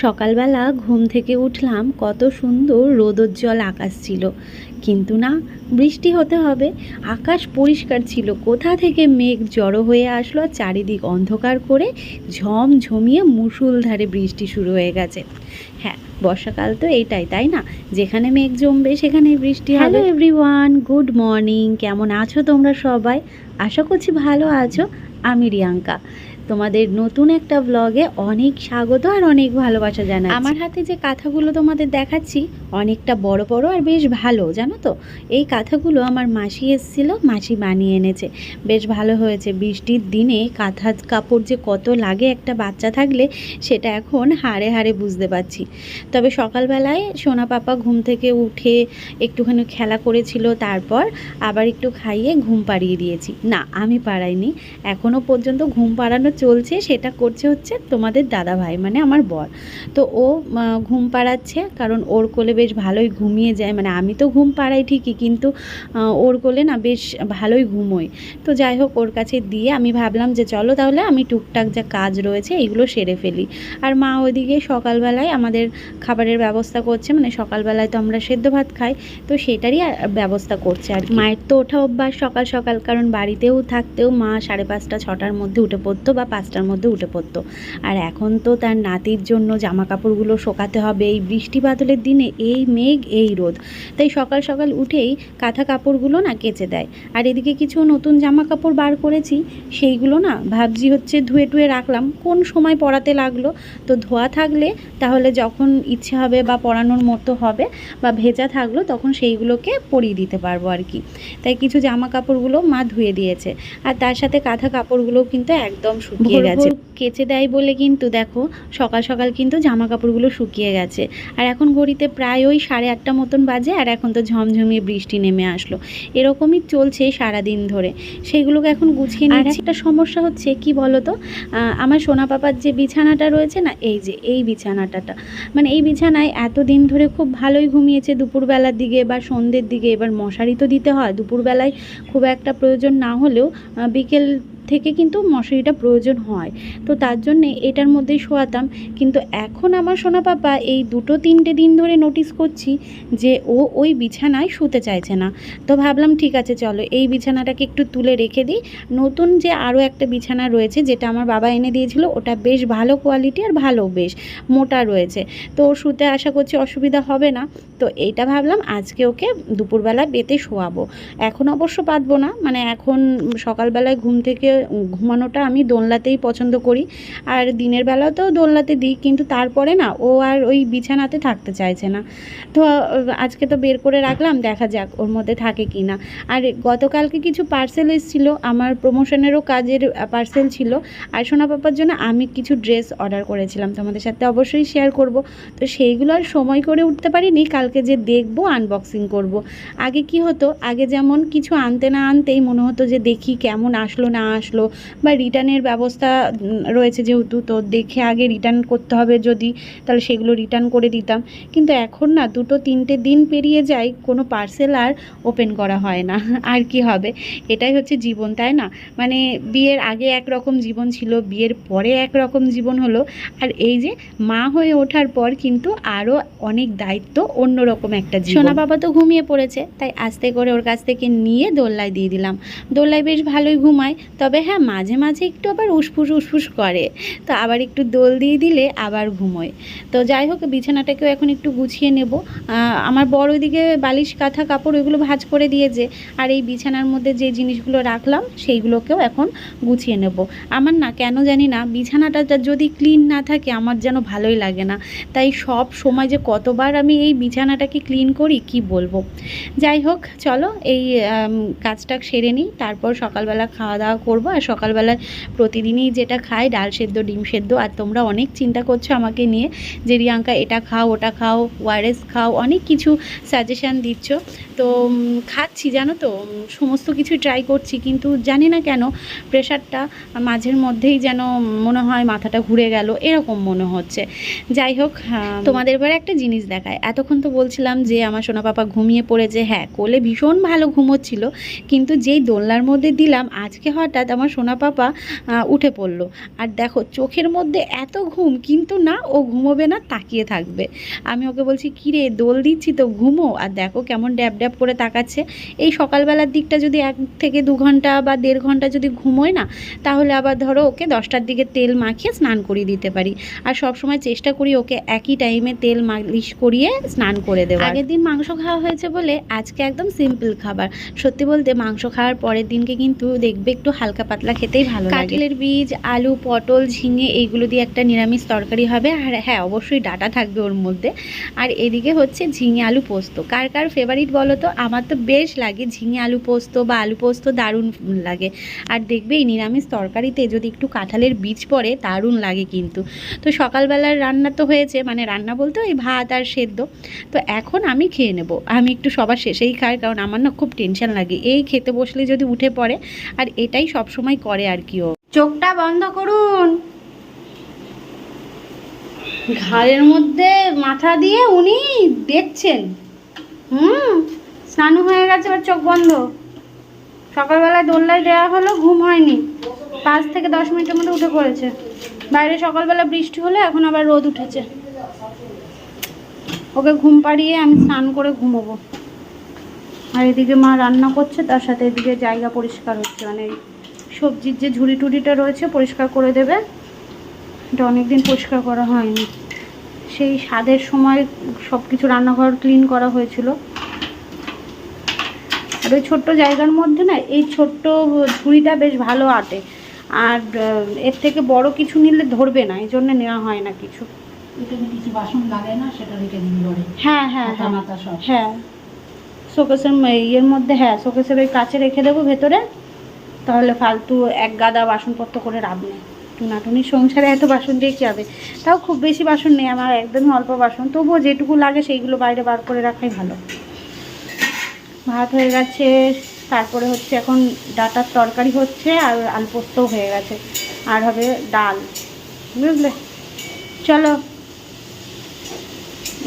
সকালবেলা ঘুম থেকে উঠলাম, কত সুন্দর রোদোজ্জ্বল আকাশ ছিল। কিন্তু না, বৃষ্টি হতে হবে। আকাশ পরিষ্কার ছিল। কোথা থেকে মেঘ জড়ো হয়ে আসলো চারিদিক অন্ধকার করে ঝমঝমিয়ে মুষলধারে বৃষ্টি শুরু হয়ে গেছে। হ্যাঁ বর্ষাকাল তো এইটাই তাই না? যেখানে মেঘ জমবে, সেখানেই বৃষ্টি হ্যালো এভরিওয়ান গুড মর্নিং কেমন আছো তোমরা সবাই? আশা করছি ভালো আছো। আমি রিয়াঙ্কা। তোমাদের নতুন একটা ব্লগে অনেক স্বাগত আর অনেক ভালোবাসা জানাই আমার হাতে যে কাঁথাগুলো তোমাদের দেখাচ্ছি, অনেকটা বড় বড় আর বেশ ভালো, জানো তো? এই কাঁথাগুলো আমার মাসি এসেছিল, মাসি বানিয়ে এনেছে। বেশ ভালো হয়েছে। বৃষ্টির দিনে কাঁথা কাপড় যে কত লাগে একটা বাচ্চা থাকলে, সেটা এখন হাড়ে হাড়ে বুঝতে পারছি। তবে সকালবেলায় সোনা পাপা ঘুম থেকে উঠে একটুখানি খেলা করেছিল, তারপর আবার একটু খাইয়ে ঘুম পাড়িয়ে দিয়েছি। না, আমি পাড়াইনি। এখনও পর্যন্ত ঘুম পাড়ানো চলছে সেটা করছে হচ্ছে তোমাদের দাদা ভাই মানে আমার বর। তো ও ঘুম পাড়াচ্ছে কারণ ওর কোলে বেশ ভালোই ঘুমিয়ে যায়। মানে আমি তো ঘুম পাড়াই ঠিকই কিন্তু ওর কোলে না বেশ ভালোই ঘুমোই তো যাই হোক ওর কাছে দিয়ে আমি ভাবলাম যে চলো তাহলে আমি টুকটাক যা কাজ রয়েছে এগুলো সেরে ফেলি। আর মা ওইদিকে সকালবেলায় আমাদের খাবারের ব্যবস্থা করছে মানে সকালবেলায় তো আমরা সেদ্ধ ভাত খাই তো সেটারই আর ব্যবস্থা করছে আর মায়ের তো ওঠা অভ্যাস সকাল সকাল কারণ বাড়িতেও থাকতেও মা সাড়ে পাঁচটা ছটার মধ্যে উঠে পড়তো বা পাঁচটার মধ্যে উঠে পড়তো। আর এখন তো তার নাতির জন্য জামা কাপড়গুলো শোকাতে হবে, এই বৃষ্টি বাদলের দিনে এই মেঘ, এই রোদ। তাই সকাল সকাল উঠেই কাঁথা কাপড়গুলো না কেচে দেয়। আর এদিকে কিছু নতুন জামা কাপড় বার করেছি, সেইগুলো না ভাবছি হচ্ছে ধুয়ে টুয়ে রাখলাম। কোন সময় পরাতে লাগল? তো ধোয়া থাকলে তাহলে যখন ইচ্ছে হবে বা পরানোর মতো হবে বা ভেজা থাকল, তখন সেইগুলোকে পরিয়ে দিতে পারব আর কি। তাই কিছু জামা কাপড়গুলো মা ধুয়ে দিয়েছে। আর তার সাথে কাঁথা কাপড়গুলোও কিন্তু একদম শুকিয়ে গেছে। কেচে দেয় বলে কিন্তু দেখো সকাল সকাল কিন্তু জামা কাপড়গুলো শুকিয়ে গেছে। আর এখন ঘড়িতে প্রায় ওই সাড়ে আটটা মতন বাজে আর এখন তো ঝমঝমিয়ে বৃষ্টি নেমে আসলো। এরকমই চলছে সারা দিন ধরে। সেইগুলোকে এখন গুছিয়ে নিচ্ছি। একটা সমস্যা হচ্ছে কি বলো তো আমার সোনা পাপার যে বিছানাটা রয়েছে না এই যে এই বিছানাটাটা। মানে এই বিছানায় এত দিন ধরে খুব ভালোই ঘুমিয়েছে। দুপুরবেলার দিকে বা সন্ধ্যের দিকে এবার মশারি তো দিতে হয়। দুপুরবেলায় খুব একটা প্রয়োজন না হলেও বিকেল থেকে কিন্তু মশারিটা প্রয়োজন হয়। তো তার জন্যে এটার মধ্যেই শোয়াতাম। কিন্তু এখন আমার সোনা পাপা এই দুটো তিনটে দিন ধরে নোটিস করছি যে ও ওই বিছানায় শুতে চাইছে না। তো ভাবলাম ঠিক আছে, চলো এই বিছানাটাকে একটু তুলে রেখে দিই। নতুন যে আরও একটা বিছানা রয়েছে যেটা আমার বাবা এনে দিয়েছিল, ওটা বেশ ভালো কোয়ালিটি আর ভালো বেশ মোটা রয়েছে। তো ওর শুতে আশা করছি অসুবিধা হবে না। তো এইটা ভাবলাম আজকে ওকে দুপুরবেলা বেতে শোয়াবো। এখন অবশ্য পাতবো না। মানে এখন সকালবেলায় ঘুম থেকে ঘুমানোটা আমি দোলনাতেই পছন্দ করি। আর দিনের বেলাও তো দোলনাতে দিই, কিন্তু তারপরে না, ও আর ওই বিছানাতে থাকতে চাইছে না। তো আজকে তো বের করে রাখলাম, দেখা যাক ওর মধ্যে থাকে কি না। আর গতকালকে কিছু পার্সেল এসেছিল, আমার প্রমোশনেরও কাজের পার্সেল ছিল। আর সোনা পাপার জন্য আমি কিছু ড্রেস অর্ডার করেছিলাম, তোমাদের সাথে অবশ্যই শেয়ার করব। তো সেইগুলো আর সময় করে উঠতে পারিনি, কালকে যে দেখব আনবক্সিং করব। আগে কি হতো, আগে যেমন কিছু আনতে না আনতেই মনে হতো যে দেখি কেমন আসলো না আসলো। বা রিটার্নের ব্যবস্থা রয়েছে যেহেতু, তো দেখে আগে রিটার্ন করতে হবে যদি, তাহলে সেগুলো রিটার্ন করে দিতাম। কিন্তু এখন না, দুটো তিনটে দিন পেরিয়ে যায়, কোনো পার্সেল আর ওপেন করা হয় না, আর কি হবে? এটাই হচ্ছে জীবন, তাই না? মানে বিয়ের আগে একরকম জীবন ছিল, বিয়ের পরে একরকম জীবন হলো, আর এই যে মা হয়ে ওঠার পর কিন্তু আরও অনেক দায়িত্ব অন্যরকম একটা সোনা বাবা তো ঘুমিয়ে পড়েছে, তাই আস্তে করে ওর কাছ থেকে নিয়ে দোল্লায় দিয়ে দিলাম। দোল্লায় বেশ ভালোই ঘুমায়, তবে হ্যাঁ মাঝে মাঝে একটু আবার উসফুস উসফুস করে। তো আবার একটু দোল দিয়ে দিলে আবার ঘুমোয়। তো যাই হোক, বিছানাটাকেও এখন একটু গুছিয়ে নেব। আমার বড় ওইদিকে বালিশ, কাঁথা, কাপড় ওইগুলো ভাঁজ করে দিয়েছে। আর এই বিছানার মধ্যে যে জিনিসগুলো রাখলাম, সেইগুলোকেও এখন গুছিয়ে নেব। আমার না, কেন জানি না, বিছানাটা যদি ক্লিন না থাকে, আমার যেন ভালোই লাগে না। তাই সব সময় যে কতবার আমি এই বিছানাটাকে ক্লিন করি, কি বলব? যাই হোক, চলো এই কাজটা সেরে নিই। তারপর সকালবেলা খাওয়া দাওয়া করব। আর সকালবেলায় প্রতিদিনই যেটা খাই, ডাল সেদ্ধ, ডিম সেদ্ধ। আর তোমরা অনেক চিন্তা করছ আমাকে নিয়ে যে, রিয়াঙ্কা, এটা খাও, ওটা খাও, ওয়ারেস খাও, অনেক কিছু সাজেশান দিচ্ছ। তো খাচ্ছি, জানো তো? সমস্ত কিছু ট্রাই করছি, কিন্তু জানি না কেন প্রেশারটা মাঝের মধ্যেই যেন মনে হয় মাথাটা ঘুরে গেল, এরকম মনে হচ্ছে। যাই হোক তোমাদের এবার একটা জিনিস দেখায় এতক্ষণ তো বলছিলাম যে, আমার সোনা পাপা ঘুমিয়ে পড়েছে। হ্যাঁ কোলে ভীষণ ভালো ঘুমোচ্ছিল, কিন্তু যেই দোলনার মধ্যে দিলাম, আজকে হঠাৎ আমার সোনা পাপা উঠে পড়ল। আর দেখো, চোখের মধ্যে এত ঘুম, কিন্তু না, ও ঘুমোবে না, তাকিয়ে থাকবে। আমি ওকে বলছি, কিরে, দোল দিচ্ছি তো, ঘুমো? আর দেখো কেমন ড্যাব ড্যাব করে তাকাচ্ছে। এই সকালবেলার দিকটা যদি এক থেকে দু ঘণ্টা বা দেড় ঘণ্টা যদি ঘুমোয় না, তাহলে আবার ধরো ওকে দশটার দিকে তেল মাখিয়ে স্নান করিয়ে দিতে পারি। আর সব সময় চেষ্টা করি ওকে একই টাইমে তেল মালিশ করিয়ে স্নান করে দেওয়া আগের দিন মাংস খাওয়া হয়েছে বলে আজকে একদম সিম্পল খাবার। সত্যি বলতে মাংস খাওয়ার পরের দিনকে কিন্তু দেখবে একটু হালকা পাতলা খেতেই ভালো লাগে। কাঁঠালের বীজ, আলু, পটল, ঝিঙে এইগুলো দিয়ে একটা নিরামিষ তরকারি হবে। আর হ্যাঁ অবশ্যই ডাটা থাকবে ওর মধ্যে। আর এদিকে হচ্ছে ঝিঙে আলু পোস্ত। কার কার ফেভারিট বলো তো? আমার তো বেশ লাগে। ঝিঙে আলু পোস্ত বা আলু পোস্ত দারুণ লাগে। আর দেখবে এই নিরামিষ তরকারিতে যদি একটু কাঁঠালের বীজ পড়ে, দারুণ লাগে কিন্তু। তো সকালবেলার রান্না তো হয়েছে মানে রান্না বলতে ওই ভাত আর সেদ্ধ। তো এখন আমি খেয়ে নেব। আমি একটু সবার শেষেই খাই, কারণ আমার না খুব টেনশন লাগে। এই খেতে বসলে যদি উঠে পড়ে, আর এটাই সব সময় করে আর কি ও। চোখটা বন্ধ করুন। ঘাড়ের মধ্যে মাথা দিয়ে উনি দেখছেন। হুম, স্নান হয়ে গেছে, এবার চোখ বন্ধ। সকালবেলায় দোল্লায় দেওয়া হলো, ঘুম হয়নি। পাঁচ থেকে দশ মিনিটের মধ্যে উঠে পড়েছে। বাইরে সকালবেলা বৃষ্টি হলে এখন আবার রোদ উঠেছে। ওকে ঘুম পাড়িয়ে আমি স্নান করে ঘুমোবো। আর এদিকে মা রান্না করছে, তার সাথে এদিকে জায়গা পরিষ্কার হচ্ছে মানে সবজির যে ঝুড়ি টুড়িটা রয়েছে পরিষ্কার করে দেবে। এটা অনেকদিন পরিষ্কার করা হয়নি। সেই স্বাদের সময় সব কিছু রান্নাঘর ক্লিন করা হয়েছিল। আর ওই ছোট্ট জায়গার মধ্যে না এই ছোট্ট ঝুড়িটা বেশ ভালো আটে। আর এর থেকে বড় কিছু নিলে ধরবে না এই জন্য নেওয়া হয় না কিছু। কিছু বাসন লাগে না সেটা রেখে হ্যাঁ হ্যাঁ হ্যাঁ। হ্যাঁ। শোকেসের ইয়ের মধ্যে হ্যাঁ শোকেসের ওই কাছে রেখে দেবো ভেতরে। তাহলে ফালতু এক গাদা বাসনপত্র করে লাভ নেই। টুনাটুনির সংসারে এত বাসন দিয়ে কী হবে? তাও খুব বেশি বাসন নেই, আমার একদমই অল্প বাসন। তবুও যেটুকু লাগে সেইগুলো বাইরে বার করে রাখাই ভালো। ভাত হয়ে গেছে, তারপরে হচ্ছে এখন ডাটার তরকারি হচ্ছে আর আলু পোস্তও হয়ে গেছে। আর হবে ডাল, বুঝলে? চলো।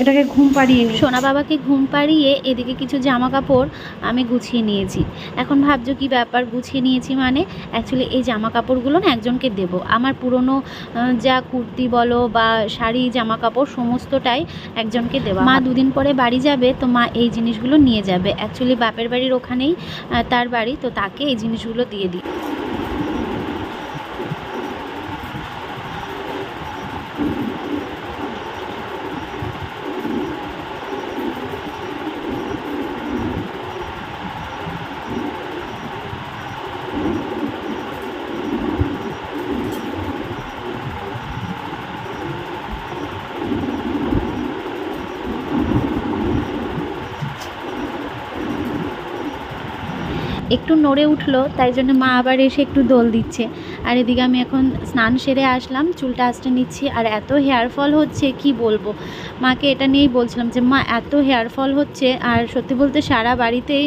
এটাকে ঘুম পাড়িয়ে নি সোনা বাবাকে ঘুম পাড়িয়ে এদিকে কিছু জামা কাপড় আমি গুছিয়ে নিয়েছি। এখন ভাবছ কি ব্যাপার গুছিয়ে নিয়েছি মানে? অ্যাকচুয়ালি এই জামা কাপড়গুলো না একজনকে দেব। আমার পুরনো যা কুর্তি বলো বা শাড়ি, জামা কাপড় সমস্তটাই একজনকে দেওয়া মা দুদিন পরে বাড়ি যাবে, তো মা এই জিনিসগুলো নিয়ে যাবে। অ্যাকচুয়ালি বাপের বাড়ির ওখানেই তার বাড়ি, তো তাকে এই জিনিসগুলো দিয়ে দিই। একটু নড়ে উঠল, তাই জন্য মা আবার এসে একটু দোল দিচ্ছে। আর এদিকে আমি এখন স্নান সেরে আসলাম, চুলটা আসতে নিচ্ছি। আর এত হেয়ার ফল হচ্ছে, কি বলব? মাকে এটা নিয়েই বলছিলাম যে, মা, এত হেয়ার ফল হচ্ছে, আর সত্যি বলতে সারা বাড়িতেই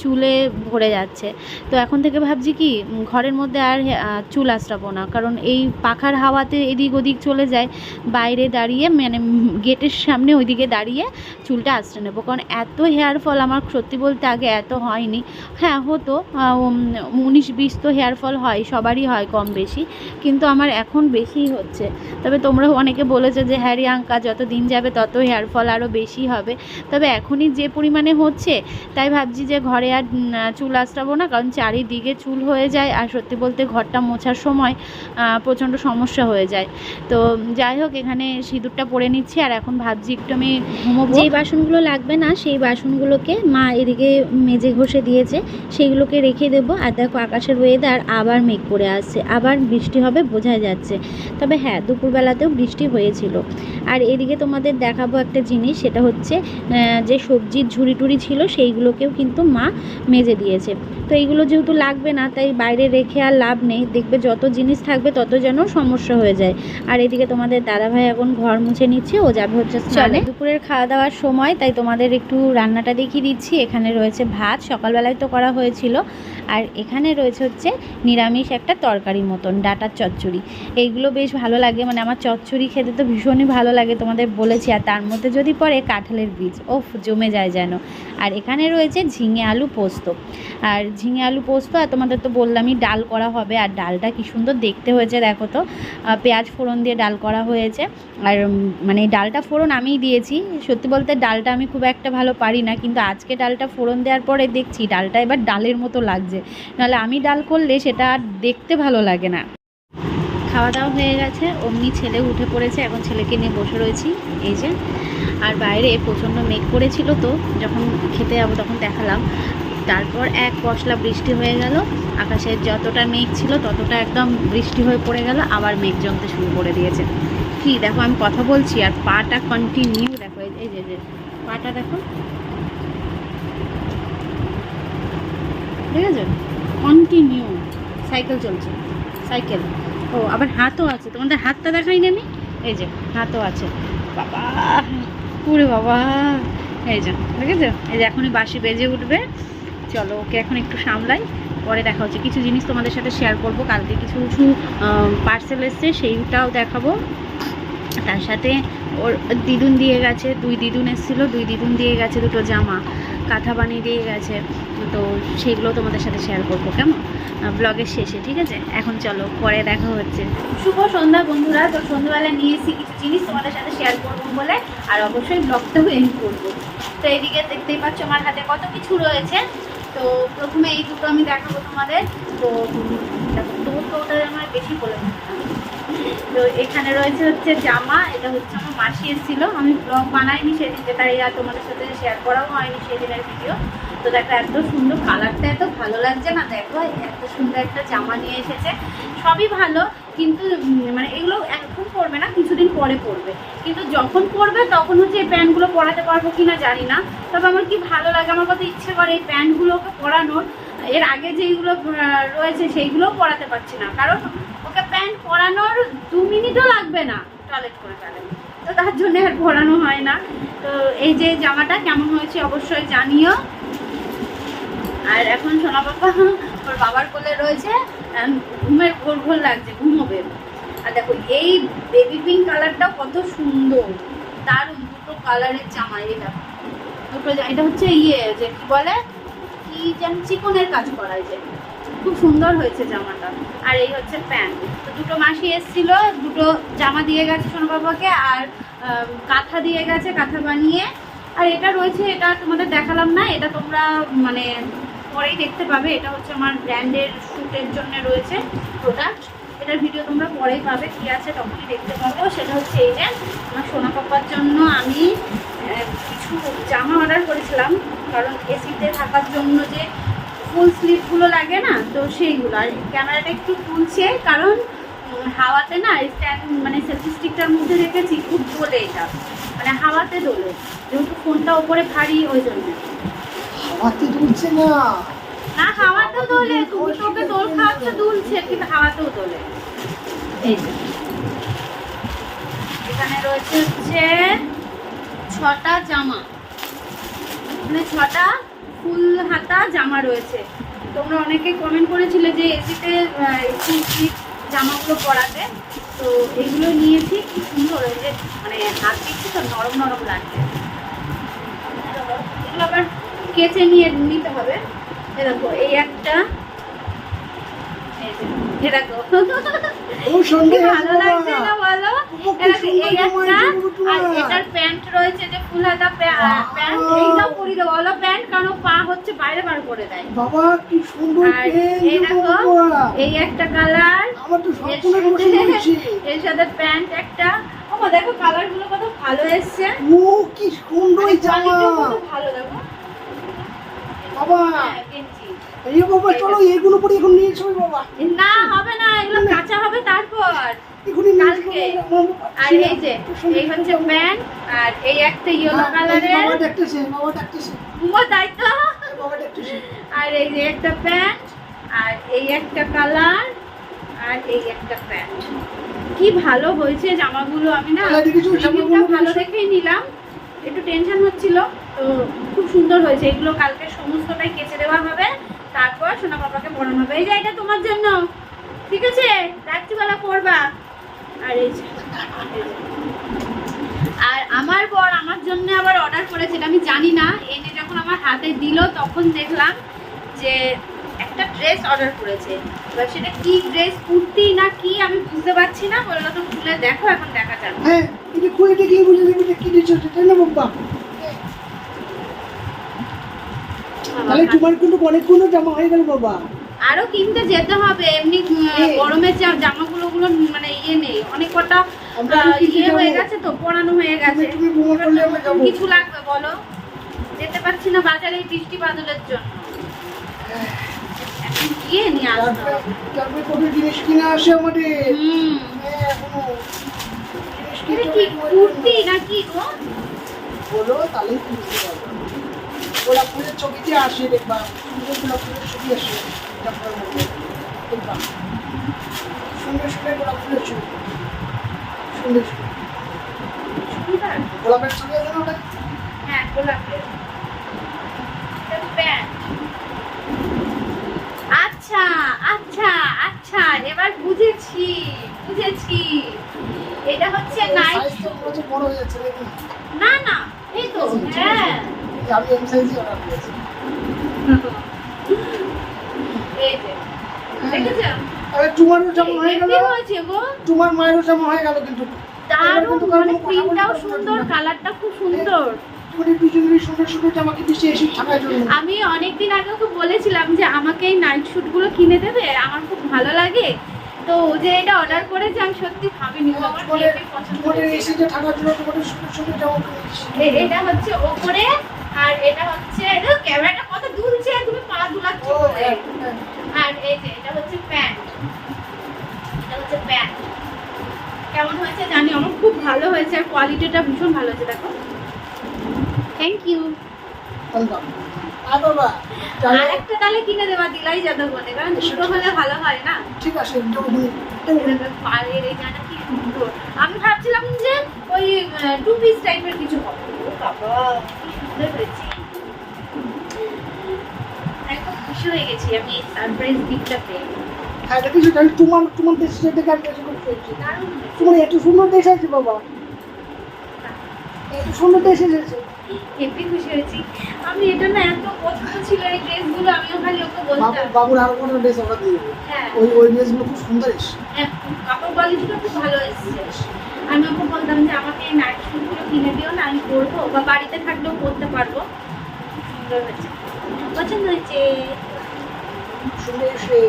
চুলে ভরে যাচ্ছে। তো এখন থেকে ভাবছি কি ঘরের মধ্যে আর চুল আশ্রাবো না। কারণ এই পাখার হাওয়াতে এদিক ওদিক চলে যায়, বাইরে দাঁড়িয়ে মানে গেটের সামনে ওইদিকে দাঁড়িয়ে চুলটা আশ্রে নেব। কারণ এত হেয়ার ফল আমার সত্যি বলতে আগে এত হয়নি। হ্যাঁ হতো উনিশ বিশ তো হেয়ার ফল হয়, সবারই হয় কম বেশি, কিন্তু আমার এখন বেশিই হচ্ছে। তবে তোমরা অনেকে বলেছ যে হ্যারি আঙ্কা, যত দিন যাবে তত হেয়ার ফল আরও বেশি হবে। তবে এখনই যে পরিমাণে হচ্ছে, তাই ভাবছি যে ঘরে আর চুল আশ্রাবো না, কারণ চারিদিকে চুল হয়ে যায়, আর সত্যি বলতে ঘরটা মোছার সময় প্রচণ্ড সমস্যা হয়ে যায়। তো যাই হোক, এখানে সিঁদুরটা পরে নিচ্ছি, আর এখন ভাবছি একটু আমি ঘুমোবো। যেই বাসনগুলো লাগবে না, সেই বাসনগুলোকে মা এদিকে মেজে ঘষে দিয়েছে সেইগুলোকে রেখে দেবো। আর দেখো আকাশের ওয়েদার আবার মেঘ করে আসছে আবার বৃষ্টি হবে বোঝা যাচ্ছে। তবে হ্যাঁ দুপুরবেলাতেও বৃষ্টি হয়েছিল। আর এদিকে তোমাদের দেখাবো একটা জিনিস সেটা হচ্ছে যে সবজির ঝুড়ি টুড়ি ছিল সেইগুলোকেও কিন্তু মা মেজে দিয়েছে। তো এইগুলো যেহেতু লাগবে না তাই বাইরে রেখে আর লাভ নেই। দেখবে যত জিনিস থাকবে তত যেন সমস্যা হয়ে যায়। আর এদিকে তোমাদের দাদাভাই এখন ঘর মুছে নিচ্ছে ও যাবে হচ্ছে চলে। দুপুরের খাওয়া দাওয়ার সময় তাই তোমাদের একটু রান্নাটা দেখিয়ে দিচ্ছি। এখানে রয়েছে ভাত সকালবেলায় তো করা হয়েছিল। আর এখানে রয়েছে হচ্ছে নিরামিষ একটা তরকারি মতন, ডাটার চচ্চড়ি। এইগুলো বেশ ভালো লাগে মানে আমার চচ্চড়ি খেতে তো ভীষণই ভালো লাগে তোমাদের বলেছি। আর তার মধ্যে যদি পড়ে কাঁঠালের বীজ, ওফ, জমে যায় যেন। আর এখানে রয়েছে ঝিঙে আলু পোস্ত। আর ঝিঙে আলু পোস্ত, আর তোমাদের তো বললামই ডাল করা হবে, আর ডালটা কি সুন্দর দেখতে হয়েছে দেখো তো। পেঁয়াজ ফোড়ন দিয়ে ডাল করা হয়েছে। আর মানে ডালটা ফোড়ন আমিই দিয়েছি। সত্যি বলতে ডালটা আমি খুব একটা ভালো পারি না, কিন্তু আজকে ডালটা ফোড়ন দেওয়ার পরে দেখছি ডালটা এবার ডালের মতো লাগছে। নাহলে আমি ডাল করলে সেটা আর দেখতে ভালো লাগে না। খাওয়া দাওয়া হয়ে গেছে, অমনি ছেলে উঠে পড়েছে, এখন ছেলেকে নিয়ে বসে রয়েছি। এই যে আর বাইরে প্রচণ্ড মেঘ করেছিল তো, যখন খেতে যাব তখন দেখালাম। তারপর এক পশলা বৃষ্টি হয়ে গেল, আকাশে যতটা মেঘ ছিল ততটা একদম বৃষ্টি হয়ে পড়ে গেল, আবার মেঘ জমতে শুরু করে দিয়েছে। কি, দেখো আমি কথা বলছি, আর পাটা কন্টিনিউ দেখো, এই যে- পাটা দেখো। ঠিক আছে কন্টিনিউ সাইকেল চলছে সাইকেল ও, আবার হাতও আছে, তোমাদের হাতটা দেখাই না আমি? এই যে, হাতও আছে। বাবা! পুরে বাবা। এই যে, দেখেছ? এই যে এখনই বাসি বেজে উঠবে। চলো, ওকে এখন একটু সামলাই। পরে দেখা হচ্ছে। কিছু জিনিস তোমাদের সাথে শেয়ার করব। কালকে কিছু কিছু পার্সেল এসছে, সেইটাও দেখাবো। তার সাথে ওর দিদুন দিয়ে গেছে, দুই দিদুন এসেছিল। দুই দিদুন দিয়ে গেছে দুটো জামা। কাঁথা বানিয়ে দিয়ে গেছে। তো সেগুলো তোমাদের সাথে শেয়ার করব, কেমন? ব্লগের শেষে, ঠিক আছে? এখন চলো, পরে দেখা হচ্ছে। শুভ সন্ধ্যা বন্ধুরা। তো সন্ধ্যাবেলা নিয়ে এসেছি কিছু জিনিস তোমাদের সাথে শেয়ার করব বলে, আর অবশ্যই ব্লগটাও এন্ড করব। তো এদিকে দেখতেই পাচ্ছ আমার হাতে কত কিছু রয়েছে। তো প্রথমে এই দুটো আমি দেখাবো তোমাদের। তো দুটো ওটা আমার বেশি বলে। তো এখানে রয়েছে হচ্ছে জামা, এটা হচ্ছে আমার মাসি এসেছিল আমি ব্লগ বানাইনি সেদিনকে, তাই আর তোমাদের সাথে শেয়ার করাও হয়নি সেদিনের ভিডিও তো দেখো, এত সুন্দর কালারটা এত ভালো লাগছে না? দেখো, এত সুন্দর একটা জামা নিয়ে এসেছে। সবই ভালো, কিন্তু মানে এগুলো এখন পরবে না, কিছুদিন পরে পরবে। কিন্তু যখন পরবে, তখন হচ্ছে এই প্যান্টগুলো পরাতে পারব কিনা জানি না। তবে আমার কি ভালো লাগে, আমার কত ইচ্ছে করে এই প্যান্টগুলোকে পরানোর। এর আগে যেইগুলো রয়েছে সেইগুলোও পরাতে পারছি না। কারণ ওকে প্যান্ট পরানোর দু মিনিটও লাগবে না টয়লেট করে ফেলে তো তার জন্য আর পরানো হয় না। তো এই যে জামাটা কেমন হয়েছে অবশ্যই জানিও। আর এখন সোনা বাবা ওর বাবার কোলে রয়েছে ঘুমের ঘোর ঘোর লাগছে, ঘুমোবে। আর দেখো, এই বেবি পিঙ্ক কালারটা কত সুন্দর। দারুণ, দুটো কালারের জামা দেখো দুটো এটা হচ্ছে ইয়ে যে কি বলে? কি যেন চিকনের কাজ করা এই যে খুব সুন্দর হয়েছে জামাটা। আর এই হচ্ছে প্যান্ট। তো দুটো মাসি এসেছিল, দুটো জামা দিয়ে গেছে সোনা বাবাকে আর কাঁথা দিয়ে গেছে, কাঁথা বানিয়ে। আর এটা রয়েছে, এটা তোমাদের দেখালাম না, এটা তোমরা মানে পরেই দেখতে পাবে। এটা হচ্ছে আমার ব্র্যান্ডের শ্যুটের জন্য রয়েছে প্রোডাক্ট। এটার ভিডিও তোমরা পরেই পাবে, কি আছে তখনই দেখতে পাবো। সেটা হচ্ছে এই যে, আমার সোনা পাপার জন্য আমি কিছু জামা অর্ডার করেছিলাম কারণ এসিতে থাকার জন্য যে ফুল স্লিভগুলো লাগে না তো সেইগুলো। আর ক্যামেরাটা একটু তুলছে কারণ হাওয়াতে না স্ট্যান্ড মানে সেলফি স্টিকটার মধ্যে রেখেছি খুব দোলে এটা। মানে হাওয়াতে দোলে যেহেতু ফোনটা ওপরে ভারী ওই জন্য। হাতে দুলছে না। না হাওয়াতেও দোলে তুমি তোকে দোল খাওয়াচ্ছ দুলছে কিন্তু হাওয়াতেও দোলে। এই যে। এখানে রয়েছে হচ্ছে ছটা জামা। মানে ছটা ফুল হাতা জামা রয়েছে। তোমরা অনেকে কমেন্ট করেছিলে যে এসিতে জামাগুলো পরাতে। তো এগুলো নিয়েছি কি সুন্দর যে মানে হাত দিচ্ছি তো নরম নরম লাগছে। এগুলো আবার কেচে নিয়ে নিতে হবে। দেখো, এই একটা, এই যে, ও সন্ধ্যে ভালো লাগছে না বাবা। বলো কি এই একটা আর এটার প্যান্ট রয়েছে যে ফুল হাতা প্যান্ট এইটাও পরি দেবো। বলো প্যান্ট কারণ পা হচ্ছে বাইরে বার করে দেয়। বাবা কি সুন্দর এই দেখো এই একটা কালার। আমার তো এর সাথে- প্যান্ট একটা। দেখো কালারগুলো কত ভালো এসছে। ও কি সুন্দর জামা। ভালো দেখো। বাবা। গেঞ্জি। চলো এগুলো পরে এখন নিয়ে এসো বাবা। না হবে না এগুলো কাঁচা হবে তারপর। কালকে। আর এই যে এই হচ্ছে প্যান্ট আর এই একটা ইয়েলো কালারের বাবা ডাকতেছে বাবা ডাকতেছে ঘুমো তাই তো। বাবা ডাকতেছে আর এই যে একটা প্যান্ট আর এই একটা কালার আর এই একটা প্যান্ট। কি ভালো হয়েছে জামাগুলো আমি না? ভালো দেখেই নিলাম। একটু টেনশন হচ্ছিল তো খুব সুন্দর হয়েছে। এগুলো কালকে সমস্তটাই কেচে দেওয়া হবে। তারপর সোনা বাবাকে পড়ানো হবে। এই যে এটা তোমার জন্য। ঠিক আছে? রাত্রিবেলা পড়বা। আর এই। আর আমার বর আমার জন্য আবার অর্ডার করেছিল। আমি জানি না। এনে যখন আমার হাতে দিল, তখন দেখলাম যে একটা ড্রেস অর্ডার করেছে। এবার সেটা কি ড্রেস কুর্তি না কি, আমি বুঝতে পারছি না। বলল, তো খুলে দেখো, এখন দেখা যাবে। হ্যাঁ এটা খুলে দেখলে বুঝে যাবে কি দিচ্ছ সেটা। না বাবা তাহলে তোমার কিন্তু অনেকগুলো জামা হয়ে গেল বাবা। আরও কিনতে যেতে হবে এমনি গরমের যা- জামাগুলো গুলো মানে ইয়ে নেই অনেক কটা ইয়ে হয়ে গেছে তো পড়ানো হয়ে গেছে। কিছু লাগবে বলো? যেতে পারছি না বাজারে বৃষ্টি বাদলের জন্য। এখন গিয়ে নিয়ে আসতে তারপরে হবে। জিনিস কিনে আসে আমাদের? হুম। হ্যাঁ, কি কুর্তি নাকি গো? বলো পারবে গোলাপ ফুলের ছবিতে আসে দেখবা সুন্দর গোলাপ ফুলের ছবি আসে দেখবা। সুন্দর সুন্দর গোলাপ ফুলের ছবি। সুন্দর সুন্দর। গোলাপের ছবি আছে না ওটা? হ্যাঁ গোলাপের। আচ্ছা আচ্ছা আচ্ছা এবার বুঝেছি বুঝেছি। এটা হচ্ছে নাইট বড় হয়ে যাচ্ছে না না এই তো হ্যাঁ। আমি এম সাইজই অর্ডার আরে হয়ে গেল। তোমার মায়েরও হয়ে গেল কিন্তু। দারুণ মানে প্রিন্টটাও সুন্দর। কালারটা খুব সুন্দর। আমি অনেকদিন আগে ওকে বলেছিলাম যে আমাকে এই নাইট শুটগুলো কিনে দেবে আমার খুব ভালো লাগে। তো ও যে এটা অর্ডার করেছে আমি সত্যি ভাবিনি। এটা হচ্ছে ওপরে আর এটা হচ্ছে এটা ক্যামেরাটা কত দুলছে তুমি পা দুলাচ্ছ। আর এই যে এটা হচ্ছে প্যান্ট এটা হচ্ছে প্যান্ট কেমন হয়েছে জানি আমার খুব ভালো হয়েছে আর কোয়ালিটিটা ভীষণ ভালো হয়েছে দেখো। Thank you. আর একটা তাহলে কিনে দেবা দিলাই যাবে বলে কারণ দুটো হলে ভালো হয় না। ঠিক আছে পাড়ের এই জায়গা কি সুন্দর। আমি ভাবছিলাম যে ওই টু পিস টাইপের কিছু হবে। বাবা। সুন্দর হয়েছে একদম খুশি হয়ে গেছি আমি এই সারপ্রাইজ গিফটটা পেয়ে দেখিস তাহলে তোমার তোমার দেশে দেখে আমি বেশি খুশি হয়েছি তোমার এত সুন্দর দেশ আছে বাবা। এত সুন্দর দেশ এসেছে হেব্বি খুশি হয়েছি আমি এটা না এত পছন্দ ছিল এই ড্রেসগুলো আমিও খালি ওকে বলতাম বাবুর আরও কোনো ড্রেস অর্ডার দিয়ে হ্যাঁ। ওই ওই ড্রেসগুলো খুব সুন্দর এসছে হ্যাঁ, কাপড় কোয়ালিটিটা খুব ভালো এসেছে। আমি ওকে বলতাম যে আমাকে এই নাইট শুটগুলো কিনে দিও না আমি পরবো বা বাড়িতে থাকলেও পরতে পারব। সুন্দর হয়েছে। পছন্দ হয়েছে?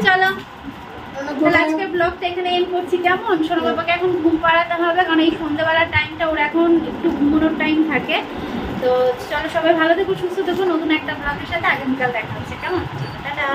চলো। তাহলে আজকে ব্লগটা এখানে এন্ড করছি। কেমন? সোনা বাবাকে এখন ঘুম পাড়াতে হবে কারণ এই সন্ধ্যেবেলার টাইমটা ওর এখন একটু ঘুমানোর টাইম থাকে। তো চলো সবাই ভালো থেকো সুস্থ থেকো। নতুন একটা ব্লগের সাথে আগামীকাল দেখা হচ্ছে। কেমন? টাটা।